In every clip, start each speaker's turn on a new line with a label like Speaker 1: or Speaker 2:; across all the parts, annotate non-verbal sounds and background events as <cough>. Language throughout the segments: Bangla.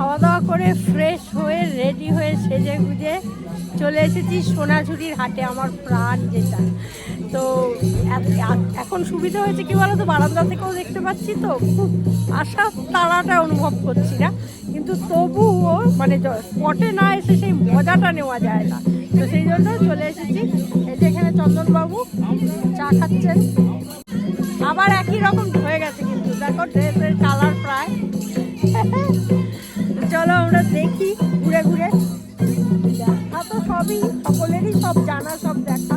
Speaker 1: খাওয়া দাওয়া করে ফ্রেশ হয়ে রেডি হয়ে সেজে গুজে চলে এসেছি সোনাঝুরির হাটে, আমার প্রাণ যেটা। তো এখন সুবিধা হয়েছে কি বলতো? বারান্দা থেকেও দেখতে পাচ্ছি তো, খুব আশা তাড়াটা অনুভব করছি না। কিন্তু তবুও মানে স্পটে না এসে সেই মজাটা নেওয়া যায় না। তো সেই জন্য চলে এসেছি। এই যে এখানে চন্দনবাবু চা খাচ্ছেন। আবার একই রকম হয়ে গেছে কিন্তু। দেখো ড্রেসের কালার প্রায়। <laughs> চলো আমরা দেখি ঘুরে ঘুরে। দেখা তো সবই, সকলেরই সব জানা, সব দেখা।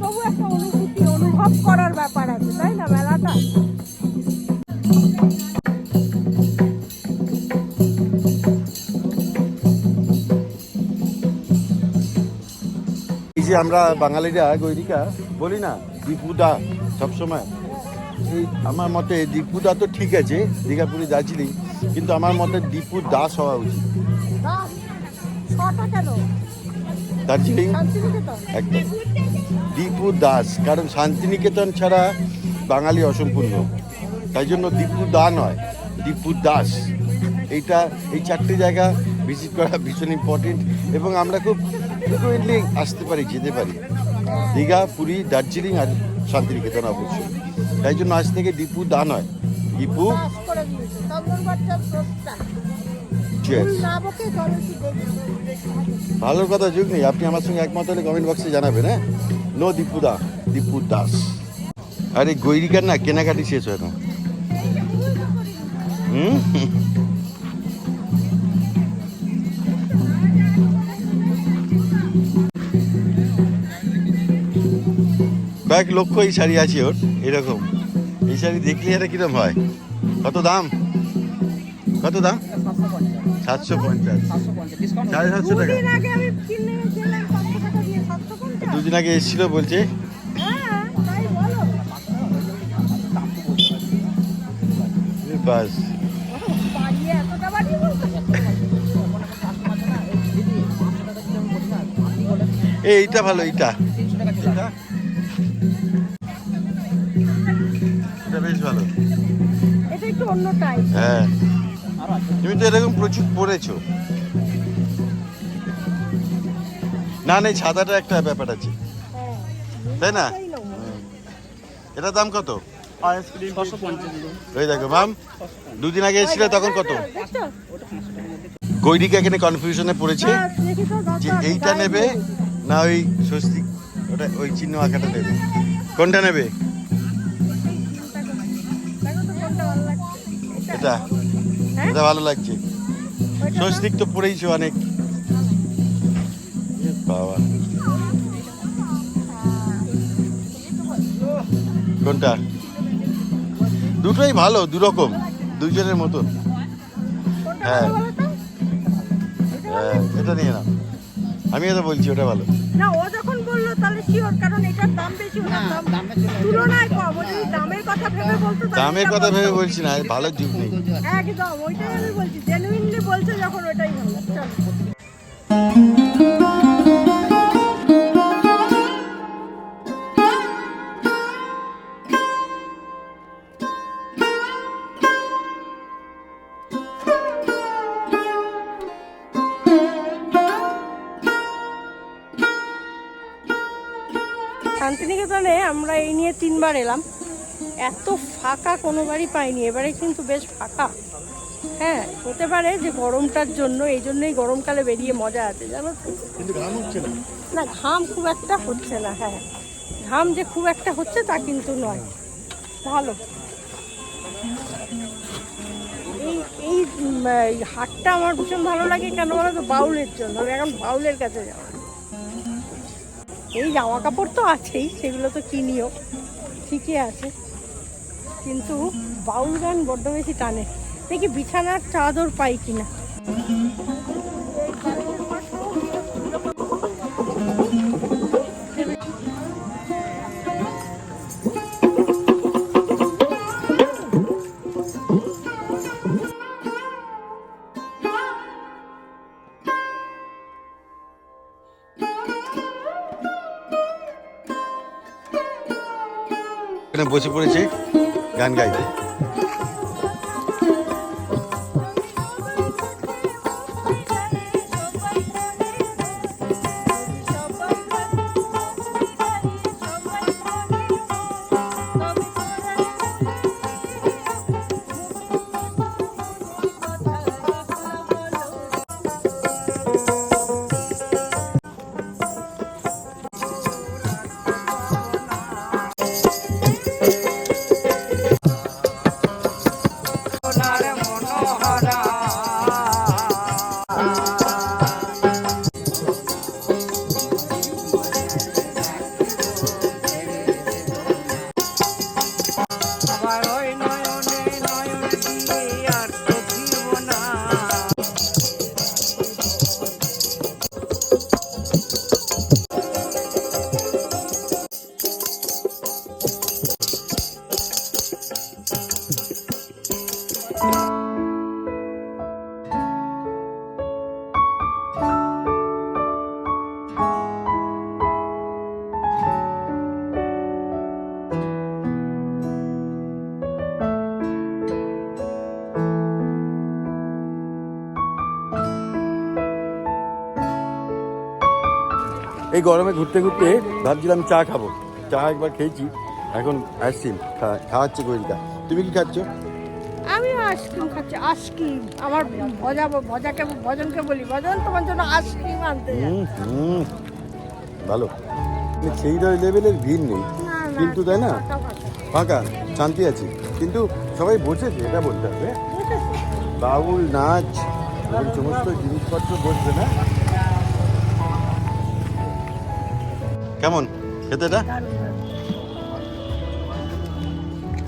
Speaker 1: তবু একটা অনুভূতি, অনুভব করার ব্যাপার আছে, তাই না, মেলাটা?
Speaker 2: এই যে আমরা বাঙালিরা, গৈরিকা, বলি না, দীপুদা সবসময়। এই আমার মতে দীপুদা তো ঠিক আছে, দীঘাপুরি, দার্জিলিং। কিন্তু আমার মতে দীপু দাস হওয়া উচিত। দার্জিলিং? একদম। দীপু দাস, কারণ শান্তিনিকেতন ছাড়া বাঙালি অসম্পূর্ণ। তাই জন্য দীপু দা নয়, দীপু দাস। এইটা, এই চারটে জায়গা ভিজিট করা ভীষণ ইম্পর্টেন্ট এবং আমরা খুব ফ্রিকুয়েন্টলি আসতে পারি, যেতে পারি। দীঘা, পুরী, দার্জিলিং আর শান্তিনিকেতন অবশ্যই। তাই জন্য আজ থেকে দীপু দা নয়। দীপু? ভালোর কথা যুগ নেই। আপনি আমার সঙ্গে একমত হলে কমেন্ট বক্সে জানাবেন হ্যাঁ? নো দীপু দা দীপু দাস। আরে গৈরিকার না কেনাকাটি শেষ হয় না হুম? কয়েক লক্ষ এই শাড়ি আছে ওর এরকম। এই শাড়ি দেখলে এটা কিরম হয়। কত দাম? কত দাম? সাতশো পঞ্চাশ। সাড়ে সাতশো টাকা।
Speaker 1: দুদিন আগে
Speaker 2: এসেছিল বলছে।
Speaker 1: হ্যাঁ
Speaker 2: বাস। এইটা ভালো এইটা। এইটা? এটা বেশ ভালো।
Speaker 1: এটা একটু অন্য টাইপ
Speaker 2: হ্যাঁ। তুমি তো এরকম প্রচুর পড়েছো। না না এই ছাতাটা একটা ব্যাপার আছে।
Speaker 1: হ্যাঁ।
Speaker 2: তাই না। এটার দাম কত? ওই দেখো ম্যাম দুদিন আগে এসেছিলে তখন কত? গৈরিকা এখানে কনফিউশনে পড়েছে
Speaker 1: হ্যাঁ,
Speaker 2: যে এইটা নেবে না ওই স্বস্তিক ওটা ওই চিহ্ন আঁকাটা নেবে? কোনটা নেবে। এটা? এটা ভালো লাগছে। স্বস্তিক তো পড়েইছো অনেক। বাবা। কোনটা? দুটোই ভালো দুরকম দুজনের মতন। হ্যাঁ। হ্যাঁ এটা নিয়ে নাও। আমি এটা বলছি ওটা ভালো।
Speaker 1: না ও যখন বলল তাহলে শিওর কারণ এটার দাম বেশি ওটার দাম তুলনায় কম। ওই দামের কথা ভেবে বলতো
Speaker 2: দামের কথা ভেবে বলছি না ভালো জিনিস নেই।
Speaker 1: একদম ওইটাই আমি বলছি জেনুইনলি বলছে যখন ওটাই ভালো চল। আমরা এই নিয়ে তিনবার এলাম। এত ফাঁকা কোনো বাড়ি পাইনি এবারে কিন্তু বেশ ফাঁকা। হ্যাঁ হতে পারে যে গরমটার জন্য এই জন্যই গরমকালে বেরিয়ে মজা আছে জানো
Speaker 2: না।
Speaker 1: ঘাম খুব একটা হচ্ছে না হ্যাঁ। ঘাম যে খুব একটা হচ্ছে তা কিন্তু নয়। ভালো। এই এই হাটটা আমার ভীষণ ভালো লাগে কেন বলো তো? বাউলের জন্য। এখন বাউলের কাছে যাওয়া এই জামা কাপড় তো আছেই, সেগুলো তো কিনিও। ঠিকই আছে। কিন্তু বাউল গান বড্ড বেশি টানে। দেখি বিছানার চাদর পাই কিনা।
Speaker 2: বসে পড়েছে গান গাইতে এই গরমে ঘুরতে ঘুরতে ভাবছিলাম চা খাব। চা একবার খেয়েছি। এখন আইসক্রিম খাওয়াচ্ছে গরিকা তুমি কি খাচ্ছ?
Speaker 1: আমি আইসক্রিম খাচ্ছি আইসক্রিম আমার ভজা ভজাকে ভজনকে বলি ভজন তোমার জন্য আইসক্রিম আনতে
Speaker 2: ভালো। মানে সেই লেভেলের ভিড় নেই। কিন্তু তাই না?
Speaker 1: ফাঁকা
Speaker 2: শান্তি আছে। কিন্তু সবাই বসেছে এটা বলতে হবে। বাউল নাচ সমস্ত জিনিসপত্র বসবে না? কেমন? খেতে এটা
Speaker 1: দারুণ, দারুণ।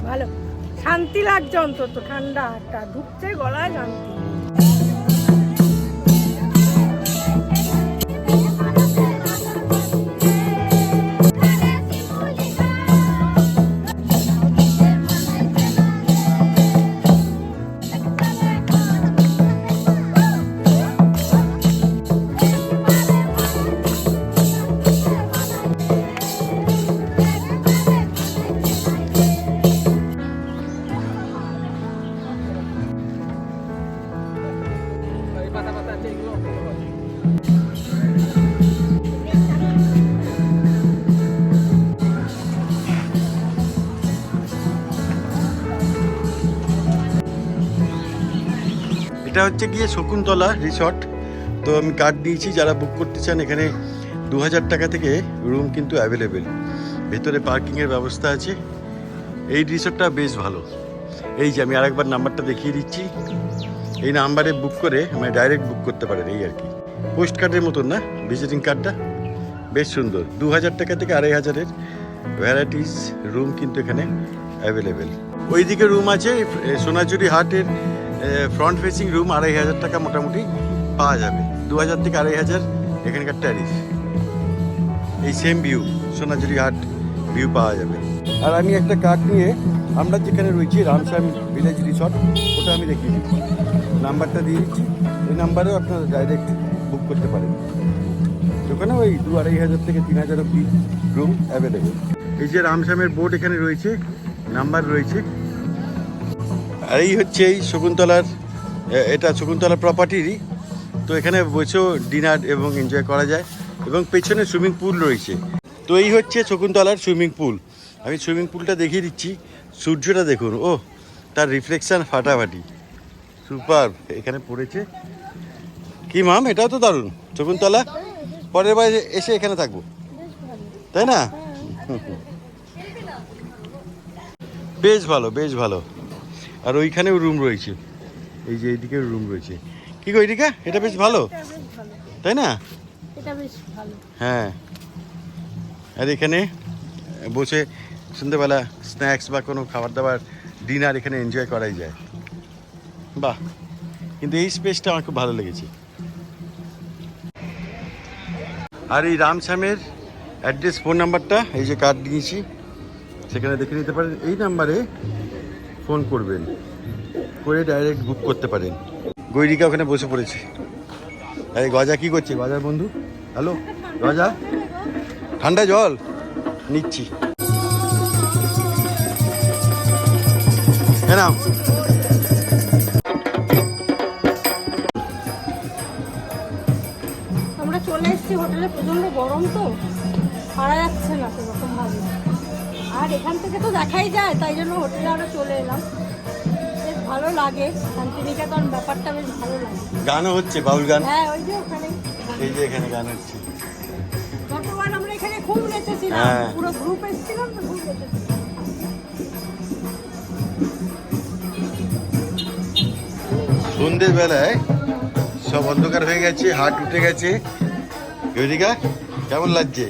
Speaker 1: ভালো। শান্তি লাগছে অন্তত ঠান্ডা একটা ঢুকছে গলায় শান্তি।
Speaker 2: হচ্ছে গিয়ে শকুন্তলা রিসর্ট। তো আমি কার্ড দিয়েছি, যারা বুক করতে চান, এখানে দু হাজার টাকা থেকে রুম কিন্তু অ্যাভেলেবেল ভেতরে পার্কিংয়ের ব্যবস্থা আছে। এই রিসর্টটা বেশ ভালো। এই যে আমি আরেকবার নাম্বারটা দেখিয়ে দিচ্ছি। এই নাম্বারে বুক করে মানে ডাইরেক্ট বুক করতে পারেন, এই আর কি। পোস্ট কার্ডের মতন না ভিজিটিং কার্ডটা বেশ সুন্দর। দু হাজার টাকা থেকে আড়াই হাজারের ভ্যারাইটিস রুম কিন্তু এখানে অ্যাভেলেবেল ওইদিকে রুম আছে সোনাঝুরি হাটের ফ্রন্ট ফেসিং রুম আড়াই হাজার টাকা মোটামুটি পাওয়া যাবে। দু হাজার থেকে আড়াই হাজার এখানকার ট্যারিফ এই সেম ভিউ সোনাঝুরি হাট ভিউ পাওয়া যাবে। আর আমি একটা কার্ড নিয়ে আমরা যেখানে রয়েছি রামশ্যাম ভিলেজ রিসর্ট ওটা আমি দেখিয়ে দিচ্ছি নাম্বারটা দিয়ে দিচ্ছি। ওই নাম্বারেও আপনারা ডাইরেক্ট বুক করতে পারেন। ওখানে ওই দু আড়াই হাজার থেকে তিন হাজার অব্দি রুম অ্যাভেলেবেল এই যে রামশ্যামের বোর্ড এখানে রয়েছে নাম্বার রয়েছে। আর এই হচ্ছে এই শকুন্তলার এটা শকুন্তলা প্রপার্টিরই তো এখানে বসেও ডিনার এবং এনজয় করা যায় এবং পেছনে সুইমিং পুল রয়েছে। তো এই হচ্ছে শকুন্তলার সুইমিং পুল আমি সুইমিং পুলটা দেখিয়ে দিচ্ছি। সূর্যটা দেখুন ও তার রিফ্লেকশান ফাটাফাটি। সুপার এখানে পড়েছে। কি মাম এটাও তো দারুণ। শকুন্তলা পরের বার এসে এখানে থাকব। তাই না? হুম। বেশ ভালো বেশ ভালো। আর ওইখানেও রুম রয়েছে। এই যে এইদিকে রুম রয়েছে। কি গো এদিকে? এটা বেশ ভালো? তাই না? হ্যাঁ। আর এখানে বসে সন্ধ্যেবেলা স্ন্যাক্স বা কোনো খাবার দাবার ডিনার এখানে এনজয় করাই যায়। বাহ! কিন্তু এই স্পেসটা আমার খুব ভালো লেগেছে। আর এই রামশ্যামের অ্যাড্রেস ফোন নাম্বারটা এই যে কার্ড দিয়েছি সেখানে দেখে নিতে পারেন। এই নাম্বারে ফোন করবেন, করে ডাইরেক্ট বুক করতে পারেন। গৈরিকা ওখানে বসে পড়েছে। এই গজা কি করছে? গজার বন্ধু? হ্যালো? গজা? ঠান্ডা জল? নিচ্ছি। হ্যাঁ
Speaker 1: আমরা চলে এসেছি হোটেলে প্রচণ্ড গরম তো। পারা যাচ্ছে না সেরকম ভাবে আর এখান থেকে তো দেখাই যায় তাই জন্য হোটেলে আমরা চলে এলাম। বেশ ভালো লাগে শান্তিনিকেতন ব্যাপারটা বেশ ভালো লাগে।
Speaker 2: গানও হচ্ছে বাউল গান?
Speaker 1: হ্যাঁ ওই যে ওখানে।
Speaker 2: এই যে এখানে গান হচ্ছে।
Speaker 1: গতবার আমরা এখানে খুব নেচেছিলাম
Speaker 2: হ্যাঁ।
Speaker 1: পুরো গ্রুপ এসেছিলাম তো খুব নেচেছিলাম।
Speaker 2: সন্ধ্যেবেলায় সব অন্ধকার হয়ে গেছে হাট উঠে গেছে। গৈরিকা কেমন লাগছে?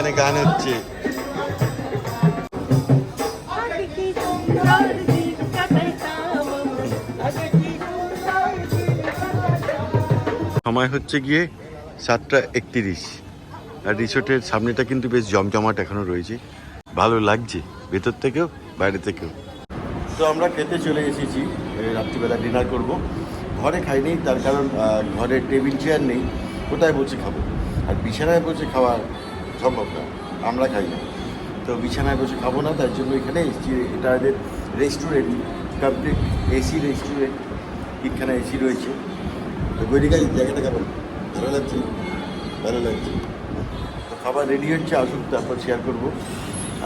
Speaker 2: এখানে গান হচ্ছে। সময় হচ্ছে গিয়ে সাতটা একতিরিশ। আর রিসোর্টের সামনেটা কিন্তু বেশ জমজমাট এখনও রয়েছে। ভালো লাগছে, ভেতর থেকেও, বাইরে থেকেও। তো আমরা খেতে চলে এসেছি রাত্রিবেলা ডিনার করব। ঘরে খাইনি তার কারণ ঘরে টেবিল চেয়ার নেই, কোথায় বসে খাব? আর বিছানায় বসে খাওয়া সম্ভব না, আমরা খাই না। তো বিছানায় বসে খাব না, তার জন্য এখানে এসেছি এটা রেস্টুরেন্ট কমপ্লিট এসি রেস্টুরেন্ট তিনখানা এসি রয়েছে। তো গৈরিকা এই জায়গাটা কেমন? ভালো লাগছে? ভালো লাগছে। তো খাবার রেডি হচ্ছে আসুন তারপর শেয়ার করব।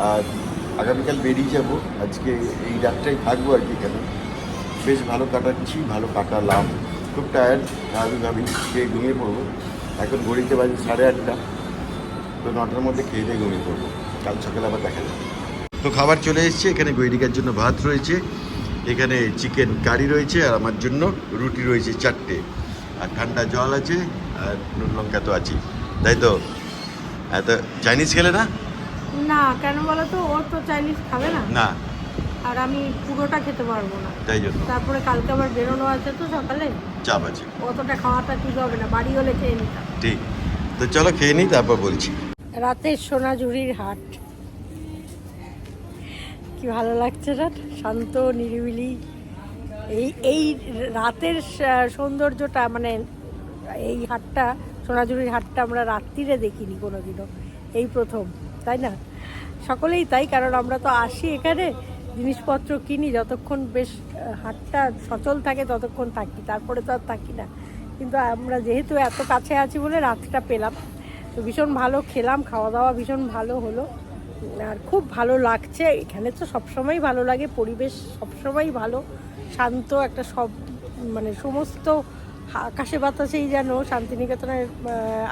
Speaker 2: আর আগামীকাল বেরিয়ে যাব। আজকে এই রাতটাই থাকব আর কি এখানে। বেশ ভালো কাটাচ্ছি, ভালো কাটালাম। খুব টায়ার্ড ভাবি ভাবি খেয়ে ঘুমিয়ে পড়ব। এখন ঘড়িতে বাজে সাড়ে আটটা। তো নটার মধ্যে খেয়ে দিয়ে ঘুমিয়ে পড়ব। কাল সকালে আবার দেখা যাবে। তো খাবার চলে এসেছে এখানে গৈরিকার জন্য ভাত রয়েছে এখানে চিকেন কারি রয়েছে আর আমার জন্য রুটি রয়েছে চারটে। আর ঠান্ডা জল আছে আর নুন লঙ্কা তো আছে তাই তো? এত চাইনিজ খেলে না?
Speaker 1: না কেন বলো তো ওর তো চাইনিজ খাবে না।
Speaker 2: না।
Speaker 1: আর আমি পুরোটা খেতে পারব না।
Speaker 2: তাই জন্য।
Speaker 1: তারপরে কালকে আবার বেরোনো আছে তো সকালে।
Speaker 2: চাপ আছে।
Speaker 1: অতটা খাওয়াটা ঠিক হবে না বাড়ি হলে খেয়ে নিতাম
Speaker 2: ঠিক। তো চলো খেয়ে নিই তারপর বলছি।
Speaker 1: রাতের সোনাঝুরির হাট। কি ভালো লাগছে না শান্ত, নিরিবিলি। এই এই রাতের সৌন্দর্যটা মানে এই হাটটা, সোনাঝুরির হাটটা আমরা রাত্রিরে দেখিনি কোনোদিনও। এই প্রথম, তাই না? সকলেই তাই, কারণ আমরা তো আসি এখানে, জিনিসপত্র কিনি, যতক্ষণ বেশ হাটটা সচল থাকে ততক্ষণ থাকি, তারপরে তো আর থাকি না। কিন্তু আমরা যেহেতু এত কাছে আছি বলে রাতটা পেলাম। তো ভীষণ ভালো খেলাম খাওয়া দাওয়া ভীষণ ভালো হলো। আর খুব ভালো লাগছে, এখানে তো সবসময় ভালো লাগে, পরিবেশ সবসময় ভালো, শান্ত একটা সব মানে সমস্ত আকাশে বাতাসেই যেন শান্তিনিকেতনের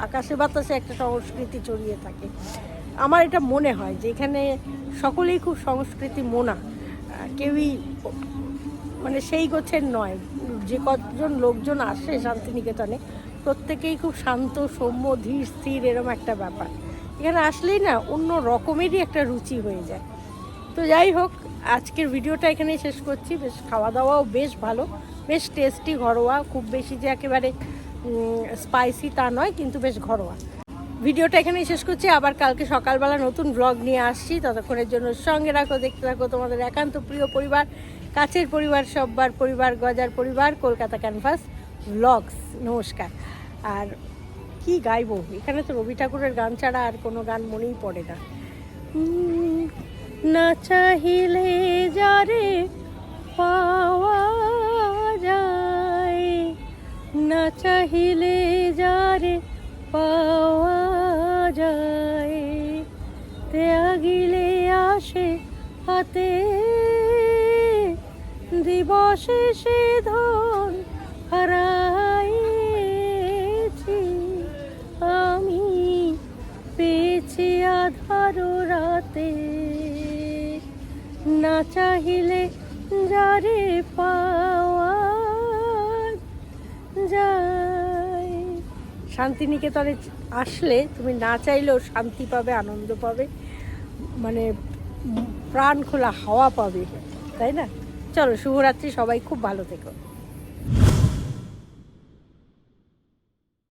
Speaker 1: আকাশে বাতাসে একটা সংস্কৃতি ছড়িয়ে থাকে। আমার এটা মনে হয় যে এখানে সকলেই খুব সংস্কৃতি মোনা কেউই মানে সেই গোছের নয়। যে কতজন লোকজন আসে শান্তিনিকেতনে প্রত্যেকেই খুব শান্ত, সৌম্য, ধীর, স্থির এরম একটা ব্যাপার। এখানে আসলেই না অন্য রকমেরই একটা রুচি হয়ে যায়। তো যাই হোক, আজকের ভিডিওটা এখানেই শেষ করছি। বেশ খাওয়া দাওয়াও বেশ ভালো, বেশ টেস্টি ঘরোয়া, খুব বেশি যে একেবারে স্পাইসি তা নয়, কিন্তু বেশ ঘরোয়া। ভিডিওটা এখানেই শেষ করছি। আবার কালকে সকালবেলা নতুন ব্লগ নিয়ে আসছি। ততক্ষণের জন্য সঙ্গে রাখো, দেখতে থাকো তোমাদের একান্ত প্রিয় পরিবার, কাছের পরিবার, সব্বার পরিবার, গজার পরিবার, কলকাতা ক্যানভাস ব্লগস নমস্কার। আর কি গাইবো? এখানে তো রবি ঠাকুরের গান ছাড়া আর কোনো গান মনেই পড়ে না। না চাহিলে যারে পাওয়া যায়, না চাহিলে যারে পাওয়া যায়। ত্যাগিলে আসে হাতে, দিবসে সে ধন আধার রাতে। না চাহিলে যারে পাওয়া যায়। শান্তিনিকেতনে আসলে তুমি না চাইলেও শান্তি পাবে, আনন্দ পাবে মানে প্রাণ খোলা হাওয়া পাবে, তাই না? চলো, শুভরাত্রি, সবাই খুব ভালো থেকো।